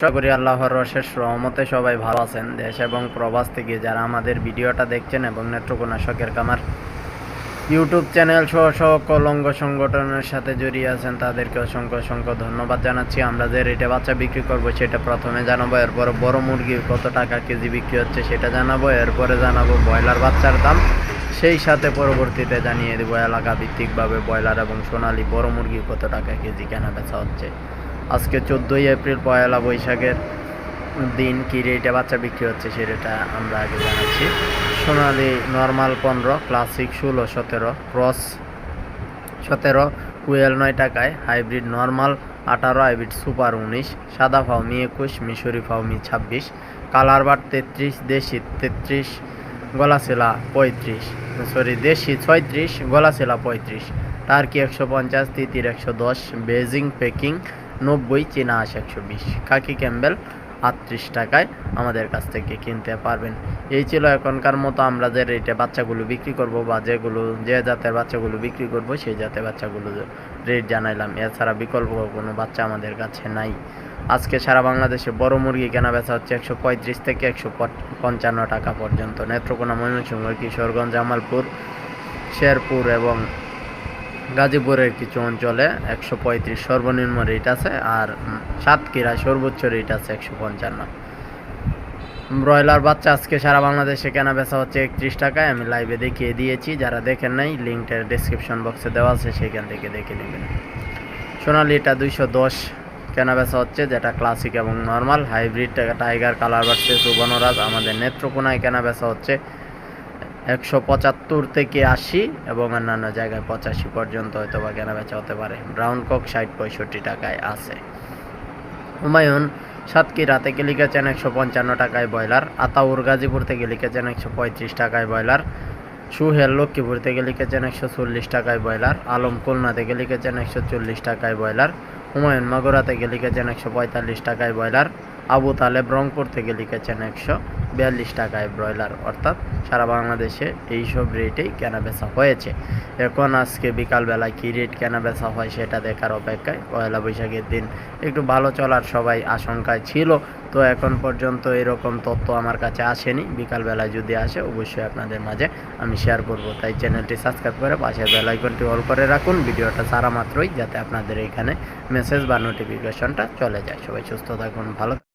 আশা আল্লাহর অশেষ রহমতে সবাই ভালো আছেন, দেশ এবং প্রবাস থেকে যারা আমাদের ভিডিওটা দেখছেন এবং নেত্রকোনা শখের কামার ইউটিউব চ্যানেল সহ সকল অঙ্গ সংগঠনের সাথে জড়িয়ে আছেন, তাদেরকে অসংখ্য অসংখ্য ধন্যবাদ জানাচ্ছি। আমরা যে রেটে বাচ্চা বিক্রি করব সেটা প্রথমে জানাব, এরপরে বড় মুরগি কত টাকা কেজি বিক্রি হচ্ছে সেটা জানাব, এরপরে জানাব ব্রয়লার বাচ্চার দাম। সেই সাথে পরবর্তীতে জানিয়ে দেবো এলাকা ভিত্তিকভাবে ব্রয়লার এবং সোনালী বড় মুরগি কত টাকা কেজি কেনা বেচা হচ্ছে। আজকে চোদ্দোই এপ্রিল পয়লা বৈশাখের দিন কি রেটে বাচ্চা বিক্রি হচ্ছে সে আমরা আগে জানাচ্ছি। সোনালি নর্মাল পনেরো, ক্লাসিক ষোলো, সতেরো, ক্রস সতেরো, কুয়েল নয় টাকায়, হাইব্রিড নর্মাল আঠারো, হাইব্রিড সুপার উনিশ, সাদা ফাউমি একুশ, মিশরি ফাউমি ছাব্বিশ, কালার বার তেত্রিশ, দেশি তেত্রিশ, গলাশিলা পঁয়ত্রিশ, সরি, দেশি ছয়ত্রিশ, গলাশিলা পঁয়ত্রিশ, টার্কি একশো পঞ্চাশ, তিতির একশো দশ, বেজিং, পেকিং নব্বই, চীনা আশ একশো বিশ। কাকি ক্যাম্বেল আটত্রিশ টাকায় আমাদের কাছ থেকে কিনতে পারবেন। এই ছিল এখনকার মতো, আমরা যে রেটে বাচ্চাগুলো বিক্রি করব বা যেগুলো, যে জাতের বাচ্চাগুলো বিক্রি করব, সেই জাতের বাচ্চাগুলো রেট জানাইলাম। এছাড়া বিকল্প কোনো বাচ্চা আমাদের কাছে নাই। আজকে সারা বাংলাদেশে বড় মুরগি কেনা বেচা হচ্ছে একশো পঁয়ত্রিশ থেকে একশো পঞ্চান্ন টাকা পর্যন্ত। নেত্রকোনা, ময়মনসিংহ, কিশোরগঞ্জ, জামালপুর, শেরপুর এবং গাজীপুরের কিছু অঞ্চলে একশো পঁয়ত্রিশ সর্বনিম্ন রেট আছে আর উম, সাতক্ষীরায় সর্বোচ্চ রেট আছে একশো পঞ্চান্ন। ব্রয়লার বাচ্চা আজকে সারা বাংলাদেশে কেনা বেচা হচ্ছে একত্রিশ টাকায়। আমি লাইভে দেখিয়ে দিয়েছি যারা দেখেন নাই লিঙ্কটা ডিসক্রিপশন বক্সে দেওয়া আছে সেখান থেকে দেখে নেবেন। সোনালি এটা দুইশো দশ কেনা বেচা হচ্ছে যেটা ক্লাসিক এবং normal hybrid tiger colour versus Subarnaraj আমাদের নেত্রকোনায় কেনা বেচা হচ্ছে একশো পঁচাত্তর থেকে আশি এবং অন্যান্য জায়গায় পঁচাশি পর্যন্ত হয়তো বা কেনা বেচা হতে পারে। ব্রাউন কক ষাট পঁয়ষট্টি টাকায় আছে। হুমায়ুন, সাতক্ষীরা থেকে লিখেছেন একশো পঞ্চান্ন টাকায় ব্রয়লার। আতাউর গাজীপুর থেকে লিখেছেন একশো পঁয়ত্রিশ টাকায় ব্রয়লার। সুহেল, লক্ষ্মীপুর থেকে লিখেছেন একশো চল্লিশ টাকায় ব্রয়লার। আলম, খুলনা থেকে লিখেছেন একশো চল্লিশ টাকায় ব্রয়লার। হুমায়ুন, মাগুরা থেকে লিখেছেন একশো পঁয়তাল্লিশ টাকায় ব্রয়লার। আবু তালেব, রংপুর থেকে লিখেছেন একশো বিয়াল্লিশ টাকায় ব্রয়লার, অর্থাৎ সারা বাংলাদেশে এইসব রেটেই কেনা বেচা হয়েছে। এখন আজকে বিকালবেলায় কী রেট কেনা বেচা হয় সেটা দেখার অপেক্ষায় পয়লা বৈশাখের দিন একটু ভালো চলার সবাই আশঙ্কায় ছিল। তো এখন পর্যন্ত এরকম তথ্য আমার কাছে আসেনি। বিকালবেলায় যদি আসে অবশ্যই আপনাদের মাঝে আমি শেয়ার করব। তাই চ্যানেলটি সাবস্ক্রাইব করে পাশের বেল আইকনটি অল করে রাখুন। ভিডিওটা সারা মাত্রই যাতে আপনাদের এখানে মেসেজ বা নোটিফিকেশনটা চলে যায়। সবাই সুস্থ থাকুন, ভালো